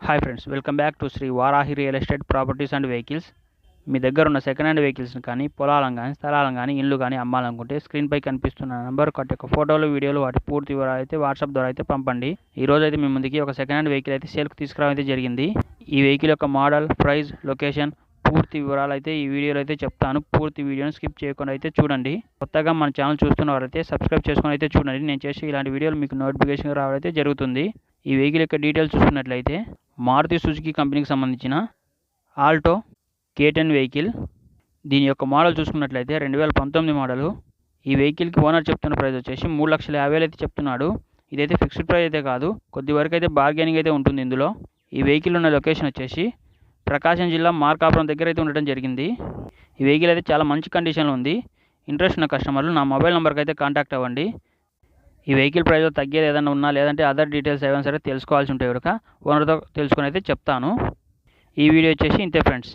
Hi friends welcome back to Shri Varahi real estate properties and vehicles మీ దగ్గర ఉన్న second hand వెహికల్స్ని కానీ పొలాలను కానీ స్థలాలను కానీ ఇల్లు కానీ అమ్మాలనుకుంటే స్క్రీన్పై కనిపిస్తున్న నెంబర్ ఒకటి యొక్క ఫోటోలు వీడియోలు వాటి పూర్తి వివరాలు అయితే వాట్సాప్ ద్వారా అయితే పంపండి. ఈ రోజు అయితే మీ ముందుకి ఒక సెకండ్ హ్యాండ్ వెహికల్ అయితే సేల్కి తీసుకురావడం అయితే జరిగింది. ఈ వెహికల్ యొక్క మోడల్ ప్రైస్ లొకేషన్ పూర్తి వివరాలు అయితే ఈ వీడియోలో అయితే చెప్తాను. పూర్తి వీడియోని స్కిప్ చేయకుండా అయితే చూడండి. కొత్తగా మన ఛానల్ చూస్తున్న వారైతే సబ్స్క్రైబ్ చేసుకొని అయితే చూడండి. నేను చేసి ఇలాంటి వీడియోలు మీకు నోటిఫికేషన్ రావడం అయితే జరుగుతుంది. ఈ వెహికల్ యొక్క డీటెయిల్స్ చూసుకున్నట్లయితే మారుతి సుజుకి కంపెనీకి సంబంధించిన ఆల్టో కే టెన్ వెహికల్. దీని యొక్క మోడల్ చూసుకున్నట్లయితే రెండు వేల పంతొమ్మిది మోడలు. ఈ వెహికల్కి ఓనర్ చెప్తున్న ప్రైస్ వచ్చేసి మూడు లక్షల యాభై అయితే చెప్తున్నాడు. ఇదైతే ఫిక్స్డ్ ప్రైస్ అయితే కాదు. కొద్ది వరకు అయితే బార్గెనింగ్ అయితే ఉంటుంది ఇందులో. ఈ వెహికల్ ఉన్న లొకేషన్ వచ్చేసి ప్రకాశం జిల్లా మార్కాపురం దగ్గర అయితే ఉండడం జరిగింది. ఈ వెహికల్ అయితే చాలా మంచి కండిషన్లో ఉంది. ఇంట్రెస్ట్ ఉన్న కస్టమర్లు నా మొబైల్ నెంబర్కి అయితే కాంటాక్ట్ అవ్వండి. ఈ వెహికల్ ప్రైస్లో తగ్గేది ఏదైనా ఉన్నా లేదంటే అదర్ డీటెయిల్స్ ఏమైనా సరే తెలుసుకోవాల్సి ఉంటే కనుక ఓనర్తో తెలుసుకొని అయితే చెప్తాను. ఈ వీడియో వచ్చేసి ఇంతే ఫ్రెండ్స్.